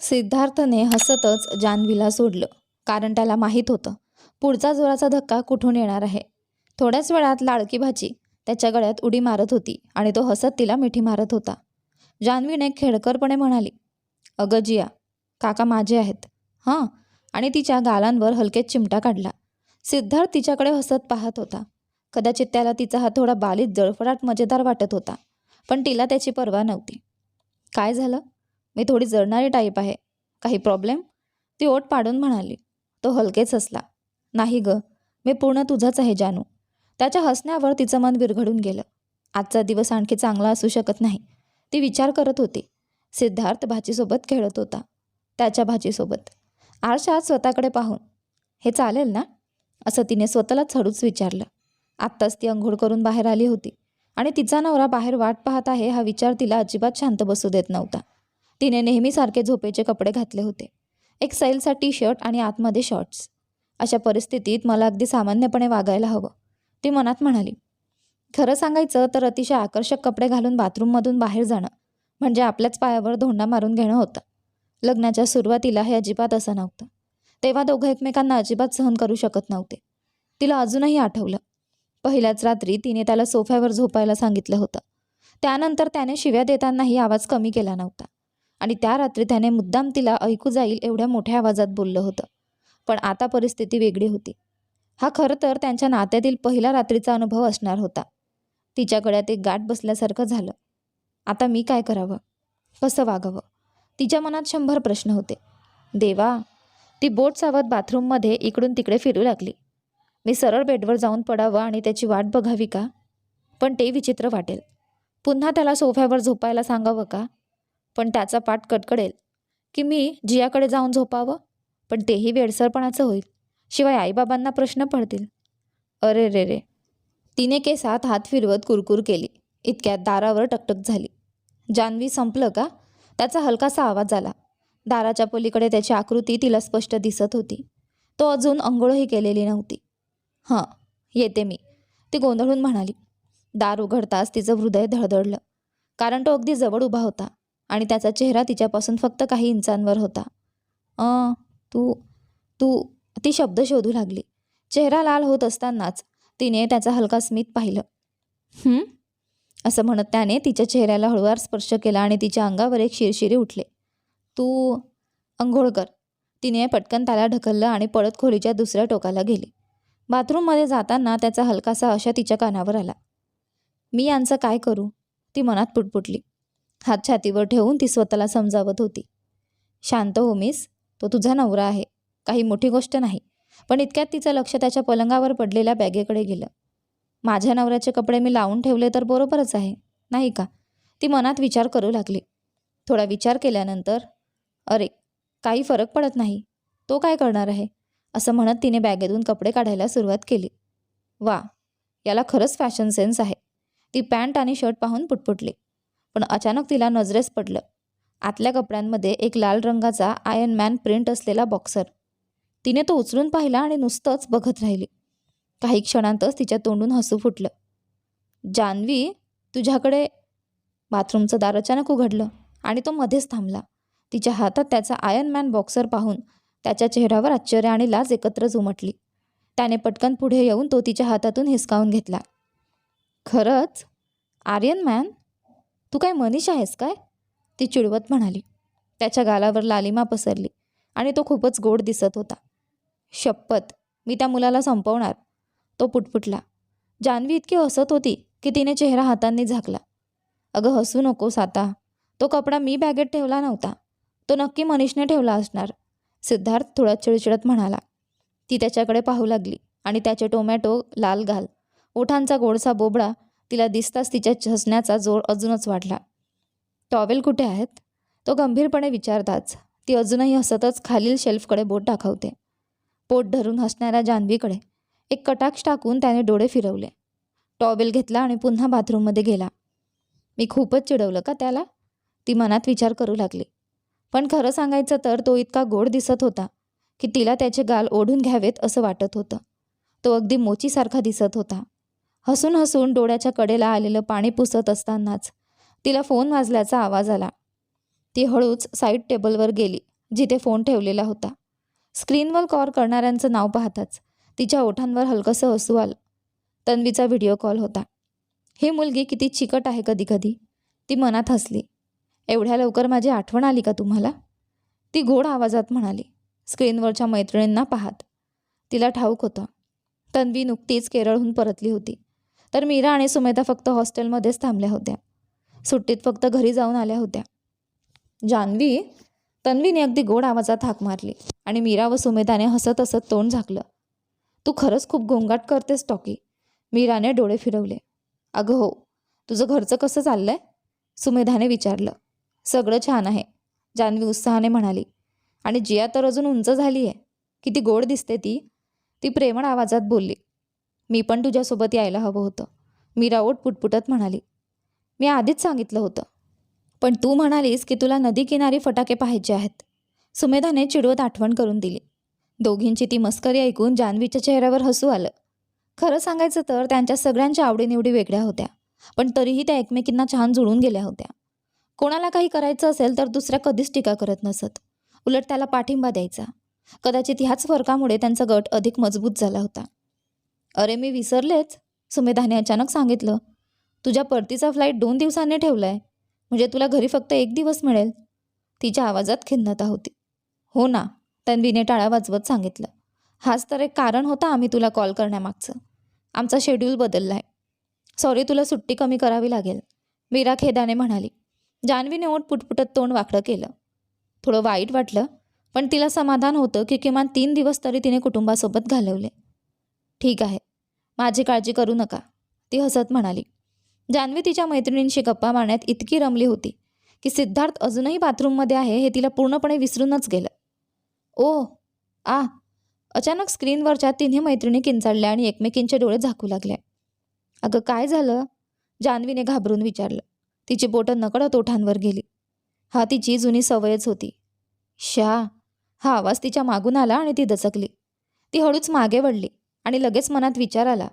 सिद्धार्थने हसतच जान्हवीला सोडलं कारण त्याला माहीत होतं पुढचा जोराचा धक्का कुठून येणार आहे? थोड्याच वेळात लाडकी भाची त्याच्या गळ्यात उडी मारत होती आणि तो हसत तिला मिठी मारत होता. जान्हवीने खेडकरपणे म्हणाली अगं जिया काका माझे आहेत. हां. आणि तिच्या गालांवर हलकेच चिमटा काढला. सिद्धार्थ तिच्याकडे हसत पाहत होता. कदाचित त्याला तिचा हा थोडा बालित जळफडाट मजेदार वाटत होता पण तिला त्याची पर्वा नव्हती. काय झालं? मी थोडी जळणारी टाईप आहे. काही प्रॉब्लेम ती ओठ पाडून म्हणाली. तो हलकेच हसला. नाही ग मी पूर्ण तुझाच आहे जानू. त्याच्या हसण्यावर तिचं मन विरघडून गेलं. आजचा दिवस आणखी चांगला असू शकत नाही. ती विचार करत होती. सिद्धार्थ भाचीसोबत खेळत होता. त्याच्या भाचीसोबत. आरशात स्वतःकडे पाहून हे चालेल ना? असं तिने स्वतःलाच चढूच विचारलं. आत्ताच ती अंघोळ करून बाहेर आली होती आणि तिचा नवरा बाहेर वाट पाहत आहे हा विचार तिला अजिबात शांत बसू देत नव्हता. तिने नेहमीसारखे झोपेचे कपडे घातले होते. एक सैलचा टी शर्ट आणि आतमध्ये शॉर्ट्स. अशा परिस्थितीत मला अगदी सामान्यपणे वागायला हवं ती मनात म्हणाली. खरं सांगायचं तर अतिशय आकर्षक कपडे घालून बाथरूममधून बाहेर जाणं म्हणजे आपल्याच पायावर धोंडा मारून घेणं होतं. लग्नाच्या सुरुवातीला हे अजिबात असं नव्हतं. तेव्हा दोघं एकमेकांना अजिबात सहन करू शकत नव्हते. तिला अजूनही आठवलं. पहिल्याच रात्री तिने त्याला सोफ्यावर झोपायला सांगितलं होतं. त्यानंतर त्याने शिव्या देतानाही आवाज कमी केला नव्हता. आणि त्या रात्री त्याने मुद्दाम तिला ऐकू जाईल एवढ्या मोठ्या आवाजात बोललं होतं. पण आता परिस्थिती वेगळी होती. हा खरं तर त्यांच्या नात्यातील पहिला रात्रीचा अनुभव असणार होता. तिच्या गळ्यात एक गाठ बसल्यासारखं झालं. आता मी काय करावं? कसं वागावं? तिच्या मनात शंभर प्रश्न होते. देवा ती बोट सावत बाथरूममध्ये इकडून तिकडे फिरू लागली. मी सरळ बेडवर जाऊन पडावं आणि त्याची वाट बघावी का? पण ते विचित्र वाटेल. पुन्हा त्याला सोफ्यावर झोपायला सांगावं का? पण त्याचा पाठ कडकडेल की मी जियाकडे जाऊन झोपावं? पण तेही वेडसरपणाचं होईल. शिवाय आईबाबांना प्रश्न पडतील. अरे रे रे. तिने केसात हात फिरवत कुरकुर केली. इतक्यात दारावर टकटक झाली. जान्हवी संपलं का? त्याचा हलकासा आवाज आला. दाराच्या पलीकडे त्याची आकृती तिला स्पष्ट दिसत होती. तो अजून अंघोळही केलेली नव्हती. हां येते मी. ती गोंधळून म्हणाली. दार उघडताच तिचं हृदय धडधडलं. कारण तो अगदी जवळ उभा होता. आणि त्याचा चेहरा तिच्यापासून फक्त काही इंचांवर होता. अ तू तू ती शब्द शोधू लागली. चेहरा लाल होत असतानाच तिने त्याचा हलका स्मित पाहिलं. असं म्हणत त्याने तिच्या चेहऱ्याला हळूवार स्पर्श केला आणि तिच्या अंगावर एक शिरशिरी उठले. तू अंघोळ कर तिने पटकन त्याला ढकललं आणि पळत खोलीच्या दुसऱ्या टोकाला गेली. बाथरूममध्ये जाताना त्याचा हलकासा अशा तिच्या कानावर आला. मी यांचं काय करू? ती मनात पुटपुटली. हात छातीवर ठेवून ती स्वतःला समजावत होती. शांत हो मिस. तो तुझा नवरा आहे. काही मोठी गोष्ट नाही. पण इतक्यात तिचं लक्ष त्याच्या पलंगावर पडलेल्या बॅगेकडे गेलं. माझ्या नवऱ्याचे कपडे मी लावून ठेवले तर बरोबरच आहे नाही का? ती मनात विचार करू लागली. थोडा विचार केल्यानंतर अरे काही फरक पडत नाही. तो काय करणार आहे? असं म्हणत तिने बॅगेतून कपडे काढायला सुरुवात केली. वा याला खरंच फॅशन सेन्स आहे. ती पॅन्ट आणि शर्ट पाहून पुटपुटली. पण अचानक तिला नजरेस पडलं. आतल्या कपड्यांमध्ये एक लाल रंगाचा आयन मॅन प्रिंट असलेला बॉक्सर तिने तो उचलून पाहिला आणि नुसतंच बघत राहिली. काही क्षणांतच तिच्या तोंडून हसू फुटलं. जान्हवी तुझ्याकडे बाथरूमचं दार अचानक उघडलं आणि तो मध्येच थांबला. तिच्या हातात त्याचा आयन मॅन बॉक्सर पाहून त्याच्या चेहऱ्यावर आश्चर्य आणि लाज एकत्र उमटली त्याने पटकन पुढे येऊन तो तिच्या हातातून हिसकावून घेतला. खरंच? आर्यन मॅन तू काय मनीष आहेस काय? ती चिडवत म्हणाली. त्याच्या गालावर लालिमा पसरली आणि तो खूपच गोड दिसत होता. शपथ मी त्या मुलाला संपवणार. तो पुटपुटला. जान्हवी इतकी हसत होती की तिने चेहरा हातांनी झाकला. अगं हसू नकोस आता. तो कपडा मी बॅगेत ठेवला नव्हता. तो नक्की मनीषने ठेवला असणार. सिद्धार्थ थोडा चिडचिडत म्हणाला. ती त्याच्याकडे पाहू लागली आणि त्याचे टोमॅटो लाल घाल. ओठांचा गोडसा बोबडा तिला दिसताच तिच्या हसण्याचा जोर अजूनच वाढला. टॉवेल कुठे आहेत? तो गंभीरपणे विचारताच. ती अजूनही हसतच खालील शेल्फकडे बोट दाखवते पोट धरून हसणाऱ्या जान्हवीकडे एक कटाक्ष टाकून त्याने डोळे फिरवले. टॉवेल घेतला आणि पुन्हा बाथरूममध्ये गेला. मी खूपच चिडवलं का त्याला? ती मनात विचार करू लागली. पण खरं सांगायचं तर तो इतका गोड दिसत होता की तिला त्याचे गाल ओढून घ्यावेत असं वाटत होतं. तो अगदी मोचीसारखा दिसत होता. हसून हसून डोळ्याच्या कडेला आलेलं पाणी पुसत असतानाच तिला फोन वाजल्याचा आवाज आला. ती हळूच साईड टेबलवर गेली जिथे फोन ठेवलेला होता. स्क्रीनवर कॉल करणाऱ्यांचं नाव पाहताच तिच्या ओठांवर हलकंसं हसू आलं. तन्वीचा व्हिडिओ कॉल होता. ही मुलगी किती चिकट आहे कधी कधी ती मनात हसली. एवढ्या लवकर माझी आठवण आली का तुम्हाला? ती गोड आवाजात म्हणाली स्क्रीनवरच्या मैत्रिणींना पाहत. तिला ठाऊक होतं. तन्वी नुकतीच केरळहून परतली होती. तर मीरा आणि सुमेधा फक्त हॉस्टेलमध्येच थांबल्या होत्या. सुट्टीत फक्त घरी जाऊन आल्या होत्या. जान्हवी तन्वीने अगदी गोड आवाजात हाक मारली आणि मीरा व सुमेधाने हसत हसत तोंड झाकलं. तू खरंच खूप गोंगाट करतेस टॉकी. मीराने डोळे फिरवले. अगं हो. तुझं घरचं कसं चाललंय? सुमेधाने विचारलं. सगळं छान आहे जान्हवी उत्साहाने म्हणाली. आणि जिया तर अजून उंच झाली आहे किती गोड दिसते ती. ती प्रेमळ आवाजात बोलली. मी पण तुझ्यासोबत यायला हवं होतं. मीरा ओट पुटपुटत म्हणाली. मी आधीच सांगितलं होतं. पण तू म्हणालीस की तुला नदीकिनारी फटाके पाहायचे आहेत. सुमेधाने चिडवत आठवण करून दिली. दोघींची ती मस्करी ऐकून जान्हवीच्या चेहऱ्यावर हसू आलं. खरं सांगायचं तर त्यांच्या सगळ्यांच्या आवडीनिवडी वेगळ्या होत्या पण तरीही त्या एकमेकींना छान जुळून गेल्या होत्या. कोणाला काही करायचं असेल तर दुसऱ्या कधीच टीका करत नसत. उलट त्याला पाठिंबा द्यायचा. कदाचित ह्याच फरकामुळे त्यांचा गट अधिक मजबूत झाला होता. अरे मी विसरलेच सुमेधाने अचानक सांगितलं. तुझ्या परतीचा फ्लाईट दोन दिवसांनी ठेवलाय म्हणजे तुला घरी फक्त एक दिवस मिळेल. तिच्या आवाजात खिन्नता होती. हो ना तन्वीने टाळा वाजवत सांगितलं. हाच तर एक कारण होता आम्ही तुला कॉल करण्यामागचं. आमचा शेड्यूल बदलला आहे सॉरी तुला सुट्टी कमी करावी लागेल. मीरा खेदाने म्हणाली. जान्हवीने ओठ पुटपुटत तोंड वाकडं केलं. थोडं वाईट वाटलं पण तिला समाधान होतं की किमान तीन दिवस तरी तिने कुटुंबासोबत घालवले. ठीक आहे. माझी काळजी करू नका. ती हसत म्हणाली. जान्हवी तिच्या मैत्रिणींशी गप्पा मारण्यात इतकी रमली होती की सिद्धार्थ अजूनही बाथरूममध्ये आहे हे तिला पूर्णपणे विसरूनच गेलं. ओ आ अचानक स्क्रीनवरच्या तिन्ही मैत्रिणी किंचाळल्या आणि एकमेकींचे डोळे झाकू लागले अगं काय झालं? जान्हवीने घाबरून विचारलं. तिची बोटं नकळत ओठांवर गेली. हा तिची जुनी सवयच होती. शा हा आवाज तिच्या मागून आला आणि ती दचकली. ती हळूच मागे वळली. आणि लगेच मनात विचार आला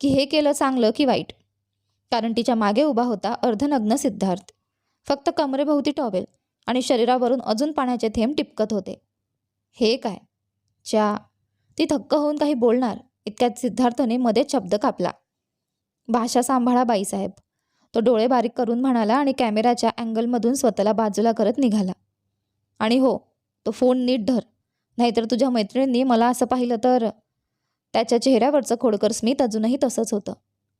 की हे केलं चांगलं की वाईट? कारण तिच्यामागे उभा होता अर्धनग्न सिद्धार्थ. फक्त कमरेभोवती टॉवेल आणि शरीरावरून अजून पाण्याचे थेंब टिपकत होते. हे काय? च्या ती थक्क होऊन काही बोलणार इतक्यात सिद्धार्थने मध्येच शब्द कापला. भाषा सांभाळा बाईसाहेब. तो डोळे बारीक करून म्हणाला आणि कॅमेराच्या अँगलमधून स्वतःला बाजूला करत निघाला. आणि हो तो फोन नीट धर. नाहीतर तुझ्या मैत्रिणींनी मला असं पाहिलं तर त्याच्या चेहऱ्यावरचं खोडकर स्मित अजूनही तसंच होतं.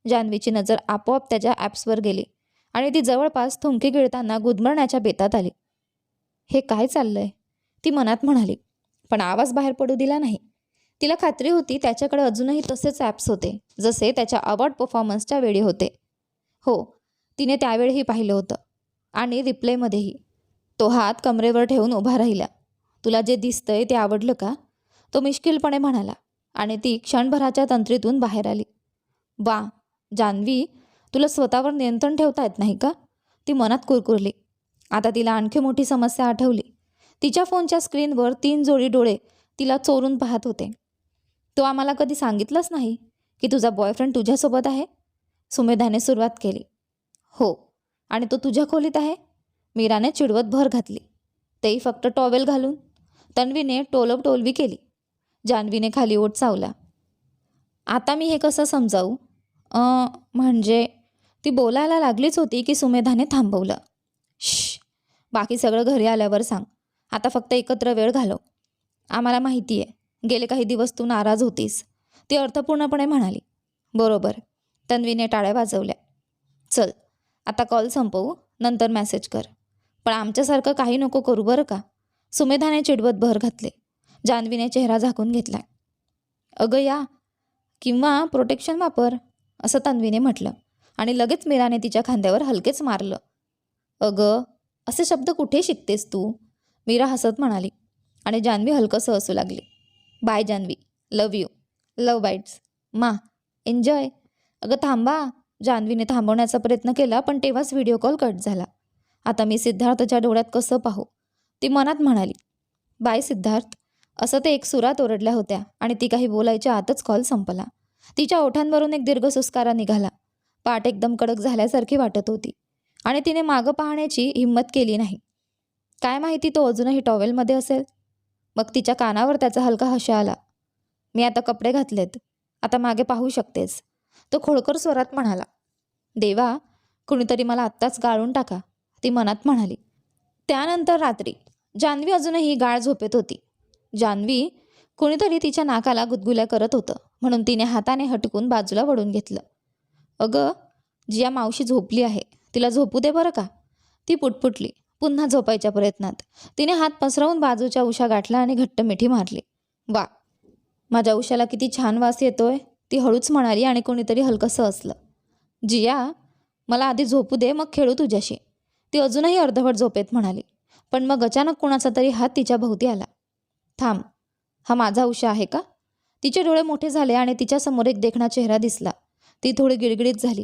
जान्हवीची नजर आपोआप त्याच्या ॲप्सवर गेली आणि ती जवळपास थुंकी गिळताना गुदमरण्याच्या बेतात आली. हे काय चाललंय? ती मनात म्हणाली. पण आवाज बाहेर पडू दिला नाही. तिला खात्री होती त्याच्याकडे अजूनही तसेच ॲप्स होते जसे त्याच्या अवॉर्ड परफॉर्मन्सच्या वेळी होते. हो तिने त्यावेळीही पाहिलं होतं. आणि रिप्लेमध्येही. तो हात कमरेवर ठेवून उभा राहिला. तुला जे दिसतंय ते आवडलं का? तो मिश्किलपणे म्हणाला. आणि ती क्षणभराच्या तंत्रीतून बाहेर आली. वा जान्हवी तुला स्वतःवर नियंत्रण ठेवता येत नाही का? ती मनात कुरकुरली. आता तिला आणखी मोठी समस्या आठवली. तिच्या फोनच्या स्क्रीनवर तीन जोडी डोळे तिला चोरून पाहत होते. तो आम्हाला कधी सांगितलंच नाही की तुझा बॉयफ्रेंड तुझ्यासोबत आहे? सुमेधाने सुरुवात केली. हो आणि तो तुझ्या खोलीत आहे? मीराने चिडवत भर घातली. तेही फक्त टॉवेल घालून. तन्वीने टोलव टोलवी केली. जान्हवीने खाली ओट चावला. आता मी हे कसं समजावू? म्हणजे ती बोलायला लागलीच होती की सुमेधाने थांबवलं. श बाकी सगळं घरी आल्यावर सांग. आता फक्त एकत्र वेळ घालव. आम्हाला माहिती आहे गेले काही दिवस तू नाराज होतीस. ती अर्थपूर्णपणे म्हणाली. बरोबर तन्वीने टाळ्या वाजवल्या. चल आता कॉल संपवू नंतर मेसेज कर. पण आमच्यासारखं काही नको करू बरं का? सुमेधाने चिडवत भर घातले. जान्हवीने चेहरा झाकून घेतला अगं या किंवा प्रोटेक्शन वापर असं तन्वीने म्हटलं. आणि लगेच मीराने तिच्या खांद्यावर हलकेच मारलं. अगं असे शब्द कुठे शिकतेस तू? मीरा हसत म्हणाली. आणि जान्हवी हलकंसं हसू लागली. Bye Janhavi love you. Love bites. मा एन्जॉय. अगं थांबा जान्हवीने थांबवण्याचा प्रयत्न केला पण तेव्हाच व्हिडिओ कॉल कट झाला. आता मी सिद्धार्थच्या डोळ्यात कसं पाहू? ती मनात म्हणाली. बाय सिद्धार्थ. असं ते एक सुरात ओरडल्या होत्या आणि ती काही बोलायच्या आतच कॉल संपला. तिच्या ओठांवरून एक दीर्घ सुस्कारा निघाला. पाठ एकदम कडक झाल्यासारखी वाटत होती आणि तिने मागं पाहण्याची हिंमत केली नाही. काय माहिती तो अजूनही टॉवेलमध्ये असेल? मग तिच्या कानावर त्याचा हलका हशा आला. मी आता कपडे घातलेत. आता मागे पाहू शकतेस. तो खोडकर स्वरात म्हणाला. देवा कुणीतरी मला आत्ताच गाळून टाका. ती मनात म्हणाली. त्यानंतर रात्री जान्हवी अजूनही गाळ झोपेत होती. जान्हवी कुणीतरी तिच्या नाकाला गुदगुल्या करत होतं. म्हणून तिने हाताने हटकून बाजूला वळून घेतलं. अगं जिया मावशी झोपली आहे. तिला झोपू दे बरं का? ती पुटपुटली पुन्हा झोपायच्या प्रयत्नात. तिने हात पसरवून बाजूच्या उशा गाठला आणि घट्ट मिठी मारली. वा माझ्या उशाला किती छान वास येतोय ती हळूच म्हणाली आणि कोणीतरी हलकंसं असलं जिया मला आधी झोपू दे मग खेळू तुझ्याशी. ती अजूनही अर्धवट झोपेत म्हणाली. पण मग अचानक कुणाचा तरी हात तिच्या भोवती आला. थांब हा माझा उषा आहे का? तिचे डोळे मोठे झाले आणि तिच्यासमोर एक देखणा चेहरा दिसला. ती थोडी गिडगिडीत झाली.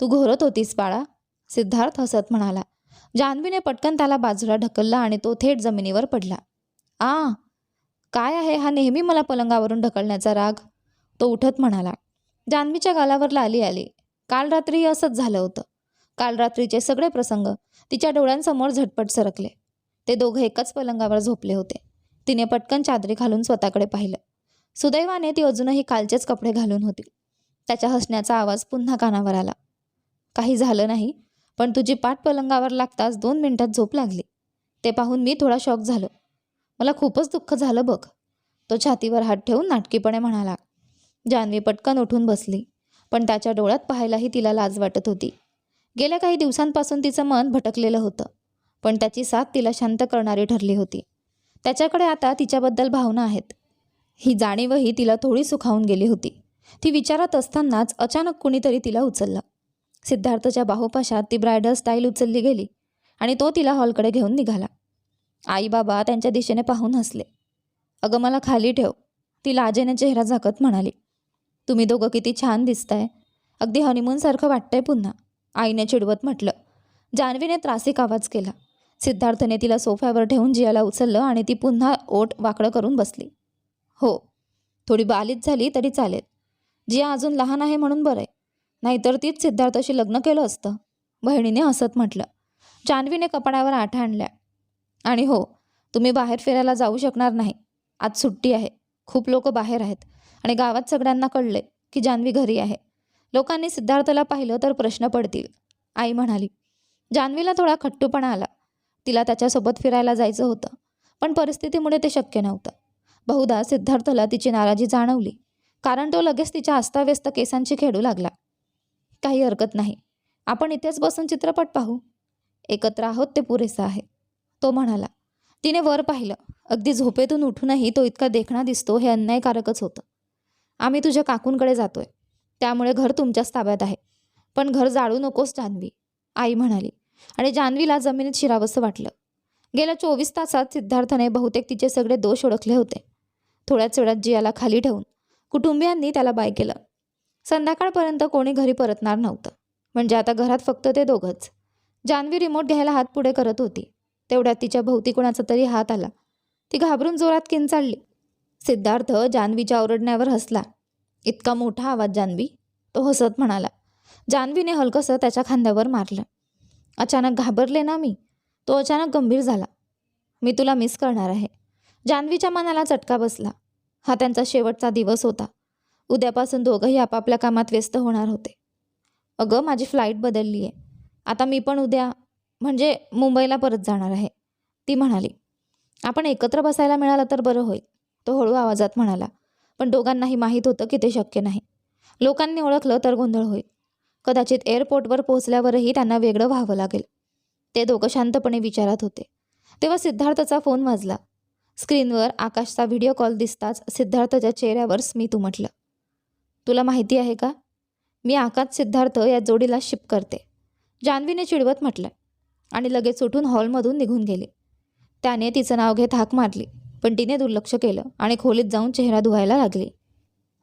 तू घोरत होतीस बाळा सिद्धार्थ हसत म्हणाला. जान्हवीने पटकन त्याला बाजूला ढकलला आणि तो थेट जमिनीवर पडला. आ काय आहे? हा नेहमी मला पलंगावरून ढकलण्याचा राग तो उठत म्हणाला. जान्हवीच्या गालावर लाली आली. काल रात्री असंच झालं होतं. काल रात्रीचे सगळे प्रसंग तिच्या डोळ्यांसमोर झटपट सरकले. ते दोघं एकाच पलंगावर झोपले होते. तिने पटकन चादरी घालून स्वतःकडे पाहिलं. सुदैवाने ती अजूनही कालचेच कपडे घालून होती. त्याच्या हसण्याचा आवाज पुन्हा कानावर आला. काही झालं नाही पण तुझी पाठ पलंगावर लागताच दोन मिनिटात झोप लागली. ते पाहून मी थोडा शॉक झालो. मला खूपच दुःख झालं बघ. तो छातीवर हात ठेवून नाटकीपणे म्हणाला. जान्हवी पटकन उठून बसली पण त्याच्या डोळ्यात पाहायलाही तिला लाज वाटत होती. गेल्या काही दिवसांपासून तिचं मन भटकलेलं होतं पण त्याची साथ तिला शांत करणारी ठरली होती. त्याच्याकडे आता तिच्याबद्दल भावना आहेत. ही जाणीवही तिला थोडी सुखावून गेली होती. ती विचारत असतानाच अचानक कुणीतरी तिला उचललं. सिद्धार्थच्या बाहुपाशात ती ब्रायडल स्टाईल उचलली गेली आणि तो तिला हॉलकडे घेऊन निघाला. आई बाबा त्यांच्या दिशेने पाहून हसले. अगं मला खाली ठेव ती लाजेने चेहरा झाकत म्हणाली. तुम्ही दोघं किती छान दिसताय. अगदी हनीमूनसारखं वाटतंय पुन्हा आईने चिडवत म्हटलं. जान्हवीने त्रासिक आवाज केला. सिद्धार्थने तिला सोफ्यावर ठेवून जियाला उचललं आणि ती पुन्हा ओठ वाकडं करून बसली. हो थोडी बालित झाली तरी चालेल. जिया अजून लहान आहे म्हणून बरं आहे. नाहीतर तीच सिद्धार्थशी लग्न केलं असतं. बहिणीने हसत म्हटलं. जान्हवीने कपड्यावर आठा आणल्या. आणि हो तुम्ही बाहेर फिरायला जाऊ शकणार नाही. आज सुट्टी आहे. खूप लोक बाहेर आहेत. आणि गावात सगळ्यांना कळले की जान्हवी घरी आहे. लोकांनी सिद्धार्थला पाहिलं तर प्रश्न पडतील. आई म्हणाली जान्हवीला थोडा खट्टूपणा आला. तिला त्याच्यासोबत फिरायला जायचं होतं. पण परिस्थितीमुळे ते शक्य नव्हतं. बहुधा सिद्धार्थला तिची नाराजी जाणवली. कारण तो लगेच तिच्या अस्ताव्यस्त केसांची खेळू लागला. काही हरकत नाही. आपण इथेच बसून चित्रपट पाहू. एकत्र आहोत ते पुरेसं आहे. तो म्हणाला. तिने वर पाहिलं. अगदी झोपेतून उठूनही तो इतका देखणा दिसतो हे अन्यायकारकच होतं. आम्ही तुझ्या काकूंकडे जातोय. त्यामुळे घर तुमच्याच ताब्यात आहे. पण घर जाळू नकोस जान्हवी आई म्हणाली. आणि जान्हवीला जमिनीत शिरावंसं वाटलं. गेल्या चोवीस तासात सिद्धार्थने बहुतेक तिचे सगळे दोष ओळखले होते. थोड्याच वेळात जियाला खाली ठेवून कुटुंबियांनी त्याला बाय केलं. संध्याकाळपर्यंत कोणी घरी परतणार नव्हतं. म्हणजे आता घरात फक्त ते दोघंच. जान्हवी रिमोट घ्यायला हात पुढे करत होती. तेवढ्यात तिच्या भोवती कोणाचा तरी हात आला. ती घाबरून जोरात किंचाळली. सिद्धार्थ जान्हवीच्या ओरडण्यावर हसला. इतका मोठा आवाज जान्हवी तो हसत म्हणाला. जान्हवीने हलकसं त्याच्या खांद्यावर मारलं. अचानक घाबरले ना मी तो अचानक गंभीर झाला. मी तुला मिस करणार आहे. जान्हवीच्या मनाला चटका बसला. हा त्यांचा शेवटचा दिवस होता. उद्यापासून दोघंही आपापल्या कामात व्यस्त होणार होते. अगं माझी फ्लाईट बदलली आहे आता मी पण उद्या म्हणजे मुंबईला परत जाणार आहे. ती म्हणाली आपण एकत्र बसायला मिळालं तर बरं होईल. तो हळू आवाजात म्हणाला पण दोघांनाही माहीत होतं की ते शक्य नाही. लोकांनी ओळखलं तर गोंधळ होईल. कदाचित एअरपोर्टवर पोहोचल्यावरही त्यांना वेगळं व्हावं लागेल. ते दोघं शांतपणे विचारात होते. तेव्हा सिद्धार्थचा फोन वाजला. स्क्रीनवर आकाशचा व्हिडिओ कॉल दिसताच सिद्धार्थच्या चेहऱ्यावर स्मित उमटलं. तुला माहिती आहे का? मी आकाश सिद्धार्थ या जोडीला शिप करते. जान्हवीने चिडवत म्हटलं आणि लगेच उठून हॉलमधून निघून गेले. त्याने तिचं नाव घेत हाक मारली पण तिने दुर्लक्ष केलं आणि खोलीत जाऊन चेहरा धुवायला लागली.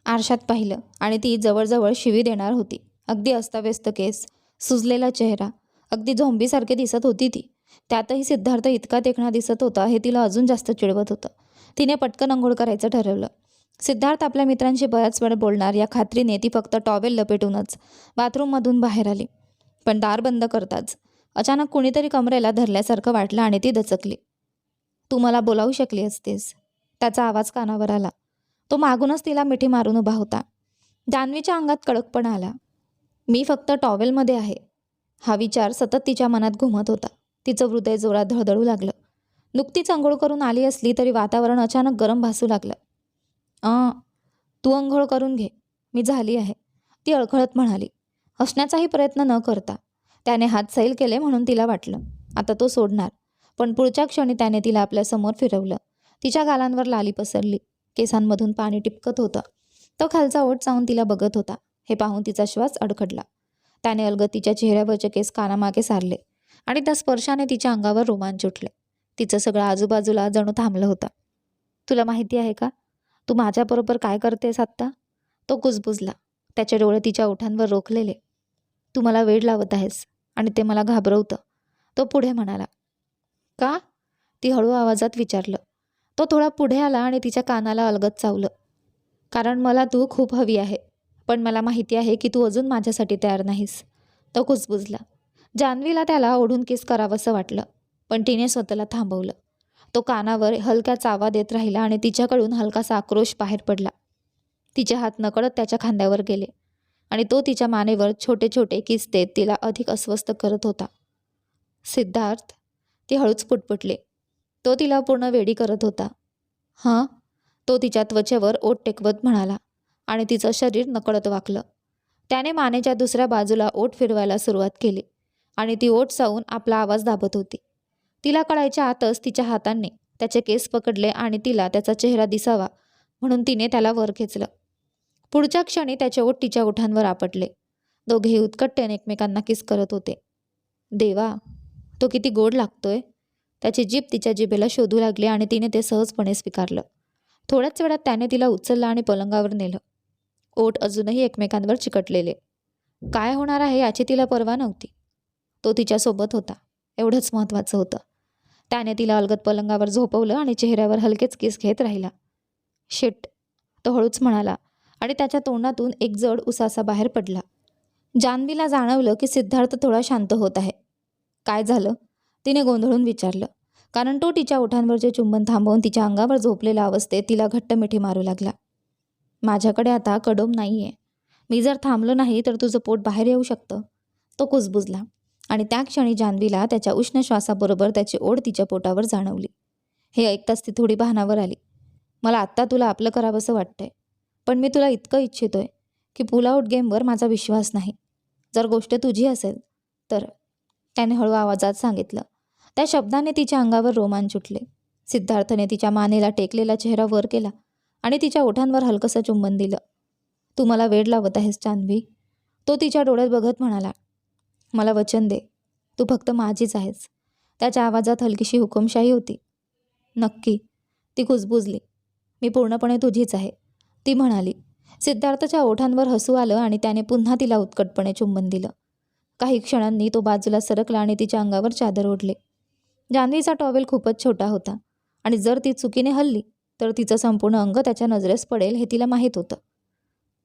आरशात पाहिलं आणि ती जवळजवळ शिवी देणार होती. अगदी अस्ताव्यस्त केस सुजलेला चेहरा. अगदी झोंबीसारखे दिसत होती ती. त्यातही सिद्धार्थ इतका देखणा दिसत होता हे तिला अजून जास्त चिडवत होतं. तिने पटकन अंघोळ करायचं ठरवलं. सिद्धार्थ आपल्या मित्रांशी बऱ्याच वेळ बोलणार या खात्रीने ती फक्त टॉवेल लपेटूनच बाथरूममधून बाहेर आली. पण दार बंद करताच. अचानक कुणीतरी कमरेला धरल्यासारखं वाटलं आणि ती दचकली. तू मला बोलावू शकली असतेस. त्याचा आवाज कानावर आला. तो मागूनच तिला मिठी मारून उभा होता. जान्हवीच्या अंगात कडकपणा आला. मी फक्त टॉवेलमध्ये आहे. हा विचार सतत तिच्या मनात घुमत होता. तिचं हृदय जोरात धडधडू लागलं. नुकतीच आंघोळ करून आली असली तरी वातावरण अचानक गरम भासू लागलं. अं तू आंघोळ करून घे. मी झाली आहे. ती अळखळत म्हणाली. हसण्याचाही प्रयत्न न करता त्याने हात सैल केले म्हणून तिला वाटलं. आता तो सोडणार. पण पुढच्या क्षणी त्याने तिला आपल्यासमोर फिरवलं. तिच्या गालांवर लाली पसरली. केसांमधून पाणी टिपकत होतं. तो खालचा ओट चावून तिला बघत होता. हे पाहून तिचा श्वास अडखडला. त्याने अलगद तिच्या चेहऱ्यावरचे केस कानामागे सारले आणि त्या स्पर्शाने तिच्या अंगावर रोमांच उठले. तिचं सगळं आजूबाजूला जणू थांबलं होतं. तुला माहिती आहे का? तू माझ्याबरोबर काय करतेस आत्ता? तो कुजबुजला. त्याचे डोळे तिच्या ओठांवर रोखलेले. तू मला वेळ लावत आहेस आणि ते मला घाबरवतं तो पुढे म्हणाला. का? ती हळू आवाजात विचारलं. तो थोडा पुढे आला आणि तिच्या कानाला अलगद चावलं. कारण मला तू खूप हवी आहे. पण मला माहिती आहे की तू अजून माझ्यासाठी तयार नाहीस. तो कुजबुजला. जान्हवीला त्याला ओढून किस करावंसं वाटलं पण तिने स्वतःला थांबवलं. तो कानावर हलक्या चावा देत राहिला आणि तिच्याकडून हलकासा आक्रोश बाहेर पडला. तिचे हात नकळत त्याच्या खांद्यावर गेले आणि तो तिच्या मानेवर छोटे छोटे किस देत तिला अधिक अस्वस्थ करत होता. सिद्धार्थ ती हळूच पुटपुटले. तो तिला पूर्ण वेडी करत होता. हां? तो तिच्या त्वचेवर ओट टेकवत म्हणाला. आणि तिचं शरीर नकळत वाकलं. त्याने मानेच्या दुसऱ्या बाजूला ओठ फिरवायला सुरुवात केली आणि ती ओठ चावून आपला आवाज दाबत होती. तिला कळायच्या आतच तिच्या हातांनी त्याचे केस पकडले आणि तिला त्याचा चेहरा दिसावा म्हणून तिने त्याला वर खेचलं. पुढच्या क्षणी त्याचे ओठ तिच्या ओठांवर आपटले. दोघेही उत्कट्टेने एकमेकांना किस करत होते. देवा तो किती गोड लागतोय. त्याची जीभ तिच्या जिभेला शोधू लागली आणि तिने ते सहजपणे स्वीकारलं. थोड्याच वेळात त्याने तिला उचललं आणि पलंगावर नेलं. ओठ अजूनही एकमेकांवर चिकटलेले. काय होणार आहे याची तिला पर्वा नव्हती. तो तिच्यासोबत होता. एवढंच महत्त्वाचं होतं. त्याने तिला अलगद पलंगावर झोपवलं आणि चेहऱ्यावर हलकेच किस घेत राहिला. शिट तो हळूच म्हणाला आणि त्याच्या तोंडातून एक जड उसासा बाहेर पडला. जान्हवीला जाणवलं की सिद्धार्थ थोडा शांत होत आहे. काय झालं? तिने गोंधळून विचारलं. कारण तो तिच्या ओठांवरचे चुंबन थांबवून तिच्या अंगावर झोपलेल्या अवस्थेत तिला घट्ट मिठी मारू लागला. माझ्याकडे आता कडोम नाही आहे मी जर थांबलो नाही तर तुझं पोट बाहेर येऊ शकतं. तो कुजबुजला आणि त्या क्षणी जान्हवीला त्याच्या उष्ण श्वासाबरोबर त्याची ओढ तिच्या पोटावर जाणवली. हे ऐकताच ती थोडी भानावर आली. मला आत्ता तुला आपलं करावंसं वाटतंय पण मी तुला इतकं इच्छितोय की पुल आऊट गेमवर माझा विश्वास नाही. जर गोष्ट तुझी असेल तर त्याने हळू आवाजात सांगितलं. त्या शब्दाने तिच्या अंगावर रोमांच उठले. सिद्धार्थने तिच्या मानेला टेकलेला चेहरा वर केला. आणि तिच्या ओठांवर हलकंसं चुंबन दिलं. तू मला वेड लावत आहेस जान्हवी तो तिच्या डोळ्यात बघत म्हणाला मला वचन दे. तू फक्त माझीच आहेस. त्याच्या आवाजात हलकीशी हुकुमशाही होती. नक्की. ती कुजबुजली. मी पूर्णपणे तुझीच आहे. ती म्हणाली. सिद्धार्थच्या ओठांवर हसू आलं आणि त्याने पुन्हा तिला उत्कटपणे चुंबन दिलं. काही क्षणांनी तो बाजूला सरकला आणि तिच्या अंगावर चादर ओढले. जान्हवीचा टॉवेल खूपच छोटा होता आणि जर ती चुकीने हल्ली तर तिचं संपूर्ण अंग त्याच्या नजरेस पडेल हे तिला माहीत होतं.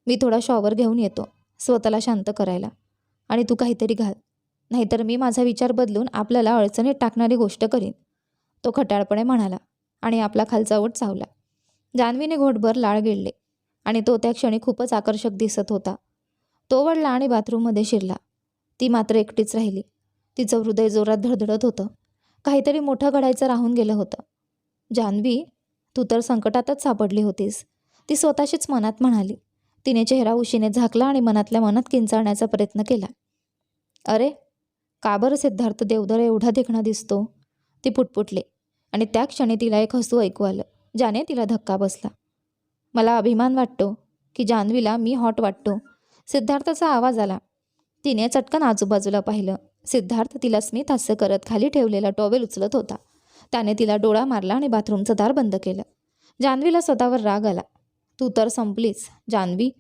मी थोडा शॉवर घेऊन येतो स्वतःला शांत करायला. आणि तू काहीतरी घाल. नाहीतर मी माझा विचार बदलून आपल्याला अडचणीत टाकणारी गोष्ट करीन. तो खटाळपणे म्हणाला आणि आपला खालचा ओट चावला. जान्हवीने घोटभर लाळ गिळले आणि तो त्या क्षणी खूपच आकर्षक दिसत होता. तो वळला आणि बाथरूममध्ये शिरला. ती मात्र एकटीच राहिली. तिचं हृदय जोरात धडधडत होतं. काहीतरी मोठं घडायचं राहून गेलं होतं. जान्हवी तू तर संकटातच सापडली होतीस. ती स्वतःशीच मनात म्हणाली. तिने चेहरा उशीने झाकला आणि मनातल्या मनात किंचाळण्याचा प्रयत्न केला. अरे का बरं सिद्धार्थ देवदर एवढा देखणा दिसतो? ती पुटपुटली आणि त्या क्षणी तिला एक हसू ऐकू आलं ज्याने तिला धक्का बसला. मला अभिमान वाटतो की जान्हवीला मी हॉट वाटतो. सिद्धार्थाचा आवाज आला. तिने चटकन आजूबाजूला पाहिलं. सिद्धार्थ तिला स्मित हास्य करत खाली ठेवलेला टॉवेल उचलत होता. त्याने तिला डोळा मारला आणि बाथरूमचं दार बंद केलं. जान्हवीला स्वतःवर राग आला. तू तर संपलीस जान्हवी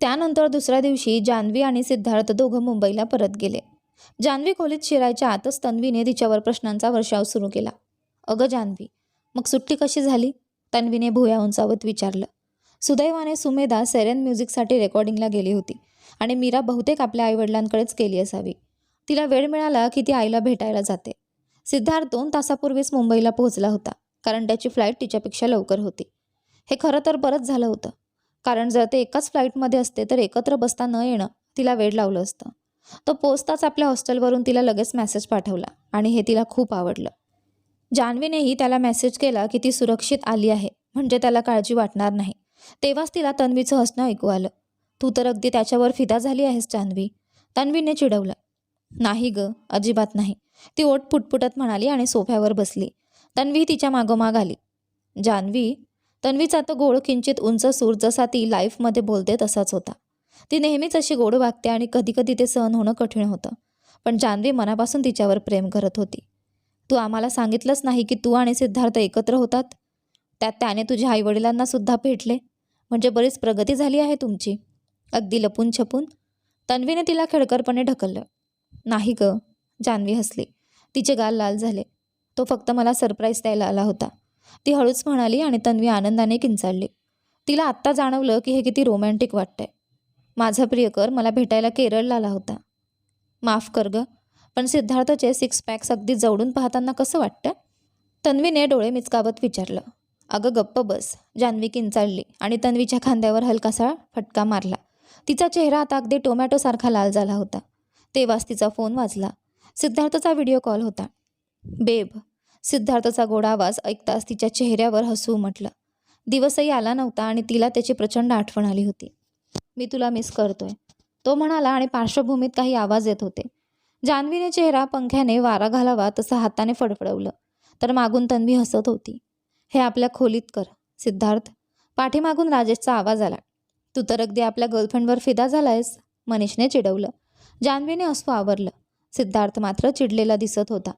त्यानंतर दुसऱ्या दिवशी जान्हवी आणि सिद्धार्थ दोघं मुंबईला परत गेले. जान्हवी खोलीत शिरायच्या आतच तन्वीने तिच्यावर प्रश्नांचा वर्षाव सुरू केला. अगं जान्हवी मग सुट्टी कशी झाली? तन्वीने भुया उंचावत विचारलं. सुदैवाने सुमेधा सेरेन म्युझिकसाठी रेकॉर्डिंगला गेली होती आणि मीरा बहुतेक आपल्या आईवडिलांकडेच केली असावी. तिला वेळ मिळाला की ती आईला भेटायला जाते. सिद्धार्थ दोन तासापूर्वीच मुंबईला पोहोचला होता कारण त्याची फ्लाईट तिच्यापेक्षा लवकर होती. हे खरं तर बरंच झालं होतं कारण जर ते एकाच फ्लाईटमध्ये असते तर एकत्र बसता न येणं तिला वेळ लावलं असतं. तो पोचताच आपल्या हॉस्टेलवरून तिला लगेच मेसेज पाठवला आणि हे तिला खूप आवडलं. जान्हवीनेही त्याला मेसेज केला की ती सुरक्षित आली आहे म्हणजे त्याला काळजी वाटणार नाही. तेव्हाच तिला तन्वीचं हसणं ऐकू आलं. तू तर अगदी त्याच्यावर फिदा झाली आहेस जान्हवी तन्वीने चिडवलं. नाही ग अजिबात नाही. ती ओट पुटपुटत म्हणाली आणि सोफ्यावर बसली. तन्वी तिच्या मागोमाग आली. जान्हवी तन्वीचा तो गोड किंचित उंच सूर जसा ती लाईफमध्ये बोलते तसाच होता. ती नेहमीच अशी गोड वागते आणि कधीकधी ते सहन होणं कठीण होतं. पण जान्हवी मनापासून तिच्यावर प्रेम करत होती. तू आम्हाला सांगितलंच नाही की तू आणि सिद्धार्थ एकत्र होतात? त्यात त्याने तुझ्या आईवडिलांना सुद्धा भेटले? म्हणजे बरीच प्रगती झाली आहे तुमची. अगदी लपून छपून तन्वीने तिला खेळकरपणे ढकललं. नाही गं. जान्हवी हसली. तिचे गाल लाल झाले. तो फक्त मला सरप्राईज द्यायला आला होता. ती हळूच म्हणाली आणि तन्वी आनंदाने किंचाळली. तिला आत्ता जाणवलं की हे किती रोमॅन्टिक वाटतंय. माझा प्रियकर मला भेटायला केरळला आला होता. माफ कर ग पण सिद्धार्थचे सिक्स पॅक्स अगदी जवळून पाहताना कसं वाटतं? तन्वीने डोळे मिचकावत विचारलं. अगं गप्प बस. जान्हवी किंचाळली आणि तन्वीच्या खांद्यावर हलकासा फटका मारला. तिचा चेहरा आता अगदी टोमॅटोसारखा लाल झाला होता. तेव्हाच तिचा फोन वाजला. सिद्धार्थचा व्हिडिओ कॉल होता. बेब सिद्धार्थचा गोडा आवाज ऐकताच तिच्या चेहऱ्यावर हसू उमटलं दिवसही आला नव्हता आणि तिला त्याची प्रचंड आठवण आली होती. मी तुला मिस करतोय. तो म्हणाला आणि पार्श्वभूमीत काही आवाज येत होते. जान्हवीने चेहरा पंख्याने वारा घालावा तसं हाताने फडफडवलं. तर मागून तन्वी हसत होती. हे आपल्या खोलीत कर सिद्धार्थ. पाठीमागून राजेशचा आवाज आला. तू तर अगदी आपल्या गर्लफ्रेंडवर फिदा झालायस मनीषने चिडवलं. जान्हवीने हसू आवरलं. सिद्धार्थ मात्र चिडलेला दिसत होता.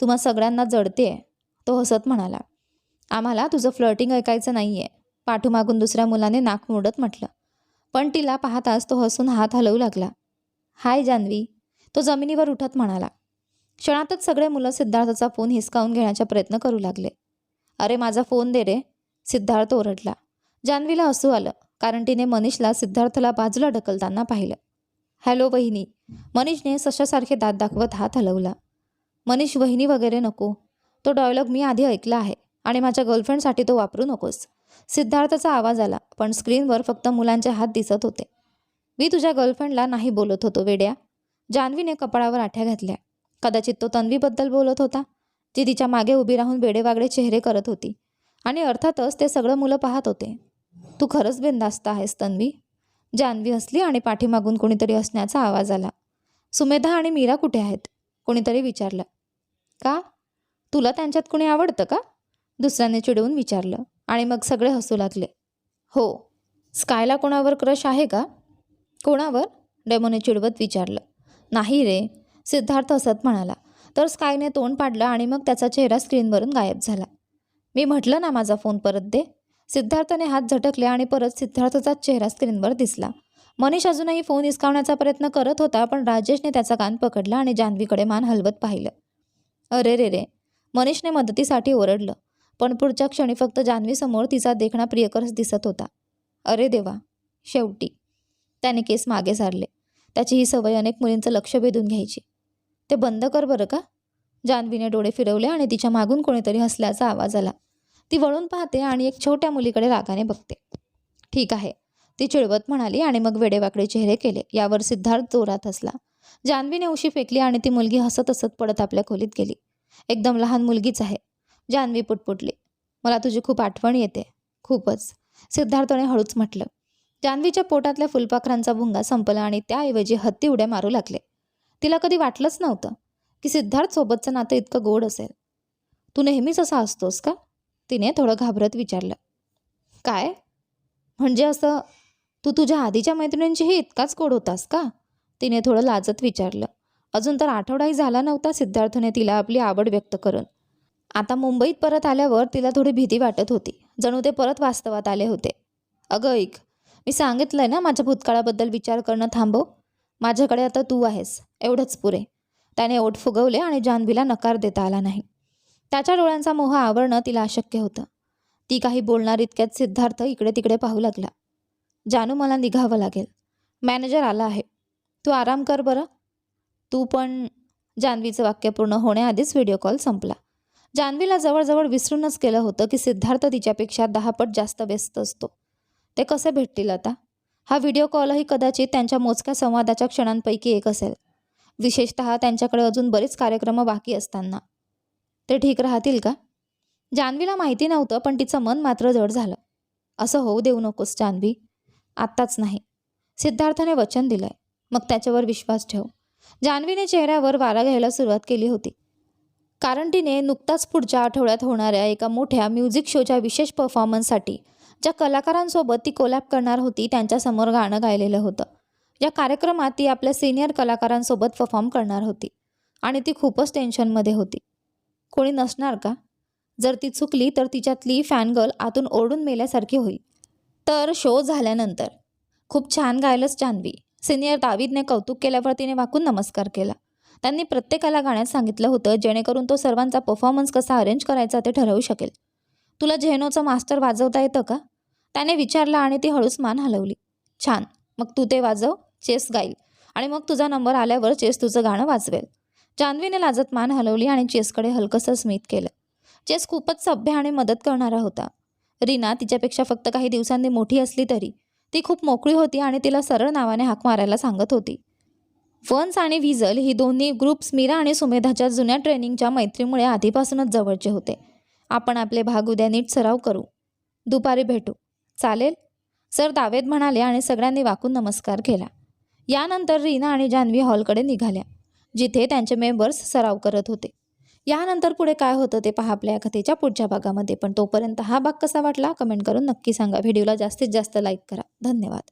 तुम्हा सगळ्यांना जडते तो हसत म्हणाला. आम्हाला तुझं फ्लर्टिंग ऐकायचं नाही आहे पाठीमागून दुसऱ्या मुलाने नाक मोडत म्हटलं. पण तिला पाहताच तो हसून हात हलवू लागला. हाय जान्हवी तो जमिनीवर उठत म्हणाला. क्षणातच सगळे मुलं सिद्धार्थाचा फोन हिसकावून घेण्याचा प्रयत्न करू लागले. अरे माझा फोन दे रे सिद्धार्थ ओरडला. जान्हवीला हसू आलं कारण तिने मनीषला सिद्धार्थला बाजूला ढकलताना पाहिलं. हॅलो वहिनी. मनीषने सशासारखे दात दाखवत हात हलवला. मनीष वहिनी वगैरे नको. तो डायलॉग मी आधी ऐकला आहे आणि माझ्या गर्लफ्रेंडसाठी तो वापरू नकोस. सिद्धार्थाचा आवाज आला पण स्क्रीनवर फक्त मुलांचे हात दिसत होते. मी तुझ्या गर्लफ्रेंडला नाही बोलत होतो वेड्या. जान्हवीने कपाळावर आठ्या घातल्या. कदाचित तो तन्वीबद्दल बोलत होता जी तिच्यामागे उभी राहून वेडेवागडे चेहरे करत होती. आणि अर्थातच ते सगळं मुलं पाहत होते. तू खरंच बिंदास्त आहेस तन्वी. जान्हवी हसली आणि पाठीमागून कोणीतरी हसण्याचा आवाज आला. सुमेधा आणि मीरा कुठे आहेत? कोणीतरी विचारलं. का? तुला त्यांच्यात कोणी आवडतं का? दुसऱ्याने चिडवून विचारलं आणि मग सगळे हसू लागले. हो स्कायला कोणावर क्रश आहे का? कोणावर? डेमोने चिडवत विचारलं. नाही रे सिद्धार्थ हसत म्हणाला. तर स्कायने तोंड पाडलं आणि मग त्याचा चेहरा स्क्रीनवरून गायब झाला. मी म्हटलं ना माझा फोन परत दे. सिद्धार्थने हात झटकले आणि परत सिद्धार्थचा चेहरा स्क्रीनवर दिसला. मनीष अजूनही फोन हिसकावण्याचा प्रयत्न करत होता पण राजेशने त्याचा कान पकडला आणि जान्हवीकडे मान हलवत पाहिलं. अरे रे रे मनीषने मदतीसाठी ओरडलं पण पुढच्या क्षणी फक्त जान्हवीसमोर तिचा देखणा प्रियकरच दिसत होता. अरे देवा शेवटी. त्याने केस मागे सारले. त्याची ही सवय अनेक मुलींचं लक्ष वेधून घ्यायची. ते बंद कर बरं का? जान्हवीने डोळे फिरवले आणि तिच्या मागून कोणीतरी हसल्याचा आवाज आला. ती वळून पाहते आणि एक छोट्या मुलीकडे रागाने बघते. ठीक आहे. ती चिळवत म्हणाली आणि मग वेडेवाकडे चेहरे केले. यावर सिद्धार्थ जोरात हसला. जान्हवीने उशी फेकली आणि ती मुलगी हसत हसत पडत आपल्या खोलीत गेली. एकदम लहान मुलगीच आहे. जान्हवी पुटपुटली. मला तुझी खूप आठवण येते. खूपच. सिद्धार्थने हळूच म्हटलं. जान्हवीच्या पोटातल्या फुलपाखरांचा भुंगा संपला आणि त्याऐवजी हत्ती उड्या मारू लागले. तिला कधी वाटलंच नव्हतं की सिद्धार्थ सोबतचं नातं इतकं गोड असेल. तू नेहमीच असा असतोस का? तिने थोडं घाबरत विचारलं काय? म्हणजे असं तू तुझ्या आधीच्या मैत्रिणींचीही इतकाच कोड होतास का? तिने थोडं लाजत विचारलं अजून तर आठवडाही झाला नव्हता सिद्धार्थने तिला आपली आवड व्यक्त करून. आता मुंबईत परत आल्यावर तिला थोडी भीती वाटत होती जणू ते परत वास्तवात आले होते. अगं ऐक मी सांगितलंय ना माझ्या भूतकाळाबद्दल विचार करणं थांबव. माझ्याकडे आता तू आहेस एवढंच पुरे. त्याने ओठ फुगवले आणि जान्हवीला नकार देता आला नाही. त्याच्या डोळ्यांचा मोह आवरणं तिला अशक्य होतं. ती काही बोलणार इतक्यात सिद्धार्थ इकडे तिकडे पाहू लागला. जानू मला निघावं लागेल. मॅनेजर आला आहे. तू आराम कर बरं. तू पण जान्हवीचं वाक्य पूर्ण होण्याआधीच व्हिडिओ कॉल संपला. जान्हवीला जवळजवळ विसरूनच केलं होतं की सिद्धार्थ तिच्यापेक्षा दहा पट जास्त व्यस्त असतो. ते कसे भेटतील आता? हा व्हिडिओ कॉलही कदाचित त्यांच्या मोजक्या संवादाच्या क्षणांपैकी एक असेल. विशेषत त्यांच्याकडे अजून बरेच कार्यक्रम बाकी असताना. ते ठीक राहतील का? जान्हवीला माहिती नव्हतं पण तिचं मन मात्र जड झालं. असं होऊ देऊ नकोस जान्हवी आत्ताच नाही. सिद्धार्थाने वचन दिलंय. मग त्याच्यावर विश्वास ठेव. जान्हवीने चेहऱ्यावर वारा घ्यायला सुरुवात केली होती. कारण तिने नुकताच पुढच्या आठवड्यात होणाऱ्या एका मोठ्या म्युझिक शोच्या विशेष परफॉर्मन्ससाठी ज्या कलाकारांसोबत ती कोलॅप करणार होती त्यांच्यासमोर गाणं गायलेलं होतं. या कार्यक्रमात ती आपल्या सिनियर कलाकारांसोबत परफॉर्म करणार होती. आणि ती खूपच टेन्शनमध्ये होती. कोणी नसणार का? जर ती चुकली तर तिच्यातली फॅनगर्ल आतून ओरडून मेल्यासारखी होईल. तर शो झाल्यानंतर. खूप छान गायलंच जान्हवी. सिनियर दावीदने कौतुक केल्यावर तिने वाकून नमस्कार केला. त्यांनी प्रत्येकाला गाण्यात सांगितलं होतं जेणेकरून तो सर्वांचा परफॉर्मन्स कसा अरेंज करायचा ते ठरवू शकेल. तुला झेनोचं मास्टर वाजवता येतं का? त्याने विचारलं आणि ती हळूच मान हलवली. छान. मग तू ते वाजव चेस गाईल. आणि मग तुझा नंबर आल्यावर चेस तुझं गाणं वाजवेल. जान्हवीने लाजत मान हलवली आणि चेसकडे हलकसं स्मित केलं. चेस खूपच सभ्य आणि मदत करणारा होता. रीना तिच्यापेक्षा फक्त काही दिवसांनी मोठी असली तरी ती खूप मोकळी होती आणि तिला सरळ नावाने हाक मारायला सांगत होती. वन्स आणि व्हिजल ही दोन्ही ग्रुप्स मीरा आणि सुमेधाच्या जुन्या ट्रेनिंगच्या मैत्रीमुळे आधीपासूनच जवळचे होते. आपण आपले भाग उद्या नीट सराव करू. दुपारी भेटू. चालेल? सर दावेद म्हणाले आणि सगळ्यांनी वाकून नमस्कार केला. यानंतर रीना आणि जान्हवी हॉलकडे निघाल्या. जिथे त्यांचे मेंबर्स सराव करत होते. यानंतर पुढे काय होतं ते पहा आपल्या कथेच्या पुढच्या भागामध्ये. पण तोपर्यंत हा भाग कसा वाटला? कमेंट करून नक्की सांगा. व्हिडिओला जास्तीत जास्त लाईक करा. धन्यवाद.